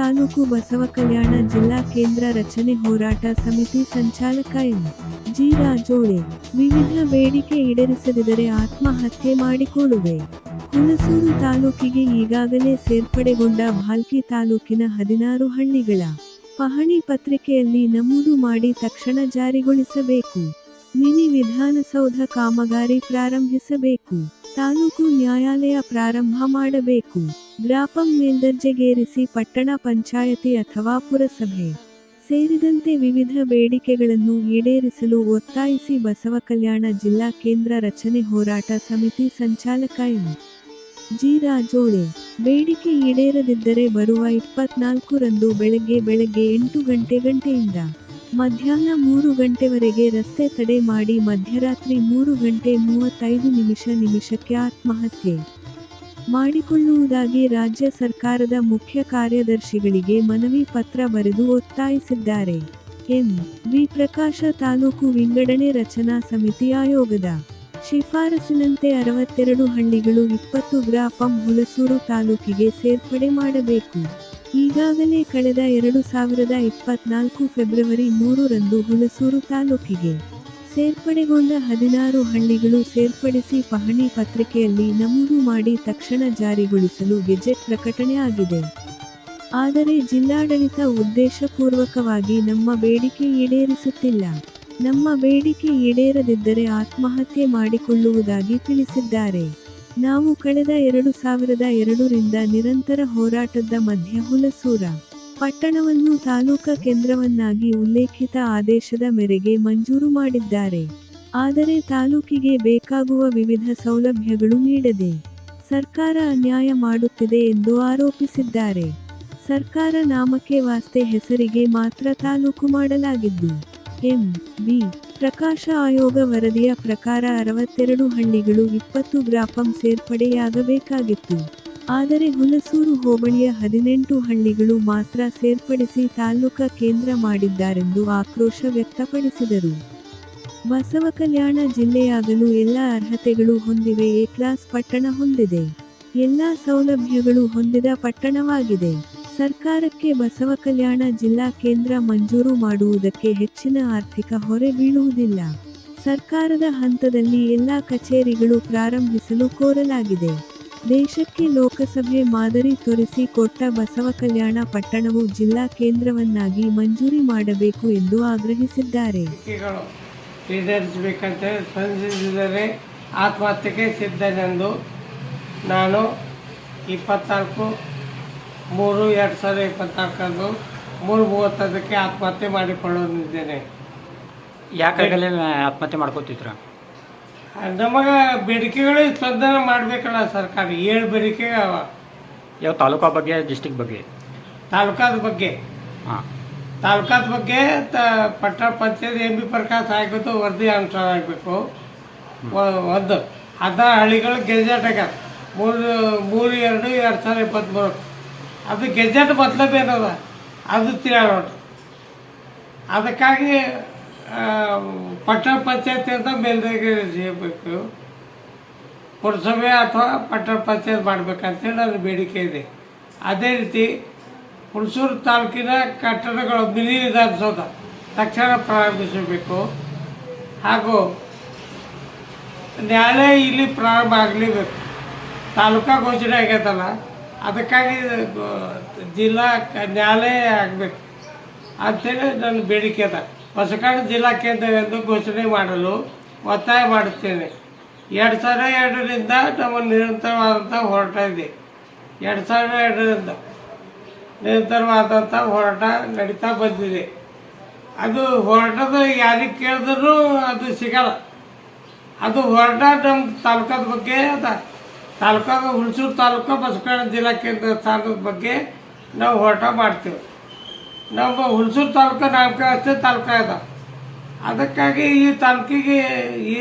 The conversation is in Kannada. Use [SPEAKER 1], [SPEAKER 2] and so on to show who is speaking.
[SPEAKER 1] ತಾಲೂಕು ಬಸವ ಕಲ್ಯಾಣ ಜಿಲ್ಲಾ ಕೇಂದ್ರ ರಚನೆ ಹೋರಾಟ ಸಮಿತಿ ಸಂಚಾಲಕ ಎಂ. ಜಿ. ರಾಜೋಳೆ ವಿವಿಧ ಬೇಡಿಕೆ ಈಡೇರಿಸದಿದ್ದರೆ ಆತ್ಮಹತ್ಯೆ ಮಾಡಿಕೊಳ್ಳುವೆ. ಹುಣಸೂರು ತಾಲೂಕಿಗೆ ಈಗಾಗಲೇ ಸೇರ್ಪಡೆಗೊಂಡ ಭಾಲ್ಕಿ ತಾಲೂಕಿನ ಹದಿನಾರು ಹಳ್ಳಿಗಳ ಪಹಣಿ ಪತ್ರಿಕೆಯಲ್ಲಿ ನಮೂದು ಮಾಡಿ ತಕ್ಷಣ ಜಾರಿಗೊಳಿಸಬೇಕು. ಮಿನಿ ವಿಧಾನಸೌಧ ಕಾಮಗಾರಿ ಪ್ರಾರಂಭಿಸಬೇಕು. ತಾಲೂಕು ನ್ಯಾಯಾಲಯ ಪ್ರಾರಂಭ ಮಾಡಬೇಕು. ಗ್ರಾಪಂ ಮೇಲ್ದರ್ಜೆಗೇರಿಸಿ ಪಟ್ಟಣ ಪಂಚಾಯತಿ ಅಥವಾ ಪುರಸಭೆ ಸೇರಿದಂತೆ ವಿವಿಧ ಬೇಡಿಕೆಗಳನ್ನು ಈಡೇರಿಸಲು ಒತ್ತಾಯಿಸಿ ಬಸವ ಕಲ್ಯಾಣ ಜಿಲ್ಲಾ ಕೇಂದ್ರ ರಚನೆ ಹೋರಾಟ ಸಮಿತಿ ಸಂಚಾಲಕ ಎಂ. ಜಿ. ರಾಜೋಳೆ ಬೇಡಿಕೆ ಈಡೇರದಿದ್ದರೆ ಬರುವ ಇಪ್ಪತ್ನಾಲ್ಕರಂದು ಬೆಳಗ್ಗೆ ಬೆಳಗ್ಗೆ ಎಂಟು ಗಂಟೆ ಗಂಟೆಯಿಂದ ಮಧ್ಯಾಹ್ನ ಮೂರು ಗಂಟೆವರೆಗೆ ರಸ್ತೆ ತಡೆ ಮಾಡಿ ಮಧ್ಯರಾತ್ರಿ ಮೂರು ಗಂಟೆ ಮೂವತ್ತೈದು ನಿಮಿಷ ನಿಮಿಷಕ್ಕೆ ಆತ್ಮಹತ್ಯೆ. ಮಾಡಿಕೊಳ್ಳುವುದಾಗಿ ರಾಜ್ಯ ಸರ್ಕಾರದ ಮುಖ್ಯ ಕಾರ್ಯದರ್ಶಿಗಳಿಗೆ ಮನವಿ ಪತ್ರ ಬರೆದು ಒತ್ತಾಯಿಸಿದ್ದಾರೆ. ಎಂ. ವಿ ಪ್ರಕಾಶ ತಾಲೂಕು ವಿಂಗಡಣೆ ರಚನಾ ಸಮಿತಿ ಆಯೋಗದ ಶಿಫಾರಸಿನಂತೆ ಅರವತ್ತೆರಡು ಹಳ್ಳಿಗಳು ಇಪ್ಪತ್ತು ಗ್ರಾಪಂ ಹುಲಸೂರು ತಾಲೂಕಿಗೆ ಸೇರ್ಪಡೆ ಮಾಡಬೇಕು. ಈಗಾಗಲೇ ಕಳೆದ ಎರಡು ಸಾವಿರದ ಇಪ್ಪತ್ನಾಲ್ಕು ಫೆಬ್ರವರಿ ಮೂರರಂದು ಹುಲಸೂರು ತಾಲೂಕಿಗೆ ಸೇರ್ಪಡೆಗೊಂಡ ಹದಿನಾರು ಹಳ್ಳಿಗಳು ಸೇರ್ಪಡಿಸಿ ಪಹಣಿ ಪತ್ರಿಕೆಯಲ್ಲಿ ನಮೂದು ಮಾಡಿ ತಕ್ಷಣ ಜಾರಿಗೊಳಿಸಲು ಗೆಜೆಟ್ ಪ್ರಕಟಣೆ ಆಗಿದೆ ಆದರೆ ಜಿಲ್ಲಾಡಳಿತ ಉದ್ದೇಶಪೂರ್ವಕವಾಗಿ ನಮ್ಮ ಬೇಡಿಕೆ ಈಡೇರಿಸುತ್ತಿಲ್ಲ. ನಮ್ಮ ಬೇಡಿಕೆ ಈಡೇರದಿದ್ದರೆ ಆತ್ಮಹತ್ಯೆ ಮಾಡಿಕೊಳ್ಳುವುದಾಗಿ ತಿಳಿಸಿದ್ದಾರೆ. ನಾವು ಕಳೆದ ಎರಡು ಸಾವಿರದ ಎರಡರಿಂದ ನಿರಂತರ ಹೋರಾಟದ ಮಧ್ಯ ಹುಲಸೂರ ಪಟ್ಟಣವನ್ನು ತಾಲೂಕಾ ಕೇಂದ್ರವನ್ನಾಗಿ ಉಲ್ಲೇಖಿತ ಆದೇಶದ ಮೇರೆಗೆ ಮಂಜೂರು ಮಾಡಿದ್ದಾರೆ. ಆದರೆ ತಾಲೂಕಿಗೆ ಬೇಕಾಗುವ ವಿವಿಧ ಸೌಲಭ್ಯಗಳು ನೀಡದೆ ಸರ್ಕಾರ ಅನ್ಯಾಯ ಮಾಡುತ್ತಿದೆ ಎಂದು ಆರೋಪಿಸಿದ್ದಾರೆ. ಸರ್ಕಾರ ನಾಮಕ್ಕೆ ವಾಸ್ತೆ ಹೆಸರಿಗೆ ಮಾತ್ರ ತಾಲೂಕು ಮಾಡಲಾಗಿದ್ದು, ಎಂ. ಬಿ. ಪ್ರಕಾಶ ಆಯೋಗ ವರದಿಯ ಪ್ರಕಾರ ಅರವತ್ತೆರಡು ಹಳ್ಳಿಗಳು ಇಪ್ಪತ್ತು ಗ್ರಾಪಂ ಸೇರ್ಪಡೆಯಾಗಬೇಕಾಗಿತ್ತು. ಆದರೆ ಹುಲಸೂರು ಹೋಬಳಿಯ ಹದಿನೆಂಟು ಹಳ್ಳಿಗಳು ಮಾತ್ರ ಸೇರ್ಪಡಿಸಿ ತಾಲೂಕಾ ಕೇಂದ್ರ ಮಾಡಿದ್ದಾರೆಂದು ಆಕ್ರೋಶ ವ್ಯಕ್ತಪಡಿಸಿದರು. ಬಸವ ಕಲ್ಯಾಣ ಜಿಲ್ಲೆಯಾಗಲು ಎಲ್ಲ ಅರ್ಹತೆಗಳು ಹೊಂದಿವೆ, ಎ ಕ್ಲಾಸ್ ಪಟ್ಟಣ ಹೊಂದಿದೆ. ಎಲ್ಲ ಸೌಲಭ್ಯಗಳು ಹೊಂದಿದ ಪಟ್ಟಣವಾಗಿದೆ. ಸರ್ಕಾರಕ್ಕೆ ಬಸವ ಕಲ್ಯಾಣ ಜಿಲ್ಲಾ ಕೇಂದ್ರ ಮಂಜೂರು ಮಾಡುವುದಕ್ಕೆ ಹೆಚ್ಚಿನ ಆರ್ಥಿಕ ಹೊರೆ ಬೀಳುವುದಿಲ್ಲ. ಸರ್ಕಾರದ ಹಂತದಲ್ಲಿ ಎಲ್ಲ ಕಚೇರಿಗಳು ಪ್ರಾರಂಭಿಸಲು ಕೋರಲಾಗಿದೆ. ದೇಶಕ್ಕೆ ಲೋಕಸಭೆ ಮಾದರಿ ತೋರಿಸಿ ಕೊಟ್ಟ ಬಸವ ಕಲ್ಯಾಣ ಪಟ್ಟಣವು ಜಿಲ್ಲಾ ಕೇಂದ್ರವನ್ನಾಗಿ ಮಂಜೂರಿ ಮಾಡಬೇಕು ಎಂದು ಆಗ್ರಹಿಸಿದ್ದಾರೆ.
[SPEAKER 2] ಈಡೇರಿಸಬೇಕಂತ ಸ್ಪಂದಿಸಿದರೆ ಆತ್ಮಹತ್ಯೆಗೆ ಸಿದ್ಧನೆಂದು ನಾನು ಇಪ್ಪತ್ನಾಲ್ಕು ಮೂರು ಎರಡು ಸಾವಿರದ ಇಪ್ಪತ್ನಾಲ್ಕರಂದು ಮೂರು ಮೂವತ್ತದಕ್ಕೆ ಆತ್ಮಹತ್ಯೆ ಮಾಡಿಕೊಳ್ಳುತ್ತಿದ್ದೇನೆ.
[SPEAKER 3] ಯಾಕಾಗಲೇ ಆತ್ಮಹತ್ಯೆ ಮಾಡ್ಕೋತಿದ್ರ?
[SPEAKER 2] ನಮಗೆ ಬೇಡಿಕೆಗಳು ಸ್ಪಂದನೆ ಮಾಡಬೇಕಲ್ಲ ಸರ್ಕಾರ ಏಳು ಬೇಡಿಕೆ ಅವ.
[SPEAKER 3] ಯಾವ ತಾಲೂಕಾ ಬಗ್ಗೆ ಡಿಸ್ಟಿಕ್ ಬಗ್ಗೆ?
[SPEAKER 2] ತಾಲೂಕಾದ ಬಗ್ಗೆ.
[SPEAKER 3] ಹಾಂ.
[SPEAKER 2] ತಾಲೂಕಾದ ಬಗ್ಗೆ ತ ಪಟ್ಟಣ ಪಂಚಾಯತ್ ಎಂ ಬಿ ಪ್ರಕಾಶ್ ಆಗಬೇಕು ವರದಿ ಅನುಸಾರ ಆಗಬೇಕು. ಒಂದು ಅದ ಹಳ್ಳಿಗಳು ಗೆಜೆಟ್ ಆಗ್ಯಾವ. ಮೂರು ಮೂರು ಎರಡು ಎರಡು ಸಾವಿರದ ಇಪ್ಪತ್ತ್ಮೂರು ಅದು ಗೆಜೆಟ್ ಮತ್ಲಬ್ ಏನದ? ಅದು ತಿಳಿಯೋಣ ಅದಕ್ಕಾಗಿ ಪಟ್ಟಣ ಪಂಚಾಯತಿ ಅಂತ ಮೇಲ್ದರ್ಜೆ ಸಿಗಬೇಕು ಪುರಸಭೆ ಅಥವಾ ಪಟ್ಟಣ ಪಂಚಾಯತ್ ಮಾಡಬೇಕಂತೇಳಿ ನನ್ನ ಬೇಡಿಕೆ ಇದೆ. ಅದೇ ರೀತಿ ಹುಣಸೂರು ತಾಲೂಕಿನ ಕಟ್ಟಡಗಳು ಮಿನಿ ವಿಧಾನಸೌಧ ತಕ್ಷಣ ಪ್ರಾರಂಭಿಸಬೇಕು. ಹಾಗೂ ನ್ಯಾಯಾಲಯ ಇಲ್ಲಿ ಪ್ರಾರಂಭ ಆಗಲೇಬೇಕು. ತಾಲೂಕಾ ಘೋಷಣೆ ಆಗ್ಯದಲ್ಲ ಅದಕ್ಕಾಗಿ ಜಿಲ್ಲಾ ನ್ಯಾಯಾಲಯ ಆಗಬೇಕು ಅಂತೇಳಿ ನನ್ನ ಬೇಡಿಕೆ ಅದ. ಹೊಸಕಾಡ ಜಿಲ್ಲಾ ಕೇಂದ್ರವೆಂದು ಘೋಷಣೆ ಮಾಡಲು ಒತ್ತಾಯ ಮಾಡುತ್ತೇನೆ. ಎರಡು ಸಾವಿರದ ಎರಡರಿಂದ ನಮ್ಮ ನಿರಂತರವಾದಂಥ ಹೋರಾಟ ಇದೆ. ಎರಡು ಸಾವಿರದ ಎರಡರಿಂದ ನಿರಂತರವಾದಂಥ ಹೋರಾಟ ನಡೀತಾ ಬಂದಿದೆ. ಅದು ಹೋರಾಟದ ಯಾರಿಗೆ ಕೇಳಿದ್ರು ಅದು ಸಿಗಲ್ಲ. ಅದು ಹೋರಾಟ ನಮ್ಮ ತಾಲೂಕದ ಬಗ್ಗೆ, ಅದ ತಾಲೂಕಾದ ಹುಣಸೂರು ತಾಲೂಕು ಬಸವಕಲ್ಯಾಣ ಜಿಲ್ಲಾ ಕೇಂದ್ರ ಸ್ಥಾನದ ಬಗ್ಗೆ ನಾವು ಹೋರಾಟ ಮಾಡ್ತೀವಿ. ನಮ್ಮ ಹುಣಸೂರು ತಾಲೂಕು ನಾಮಕಾವಸ್ಥೆ ತಾಲೂಕು ಅದ ಅದಕ್ಕಾಗಿ ಈ ತಾಲೂಕಿಗೆ ಈ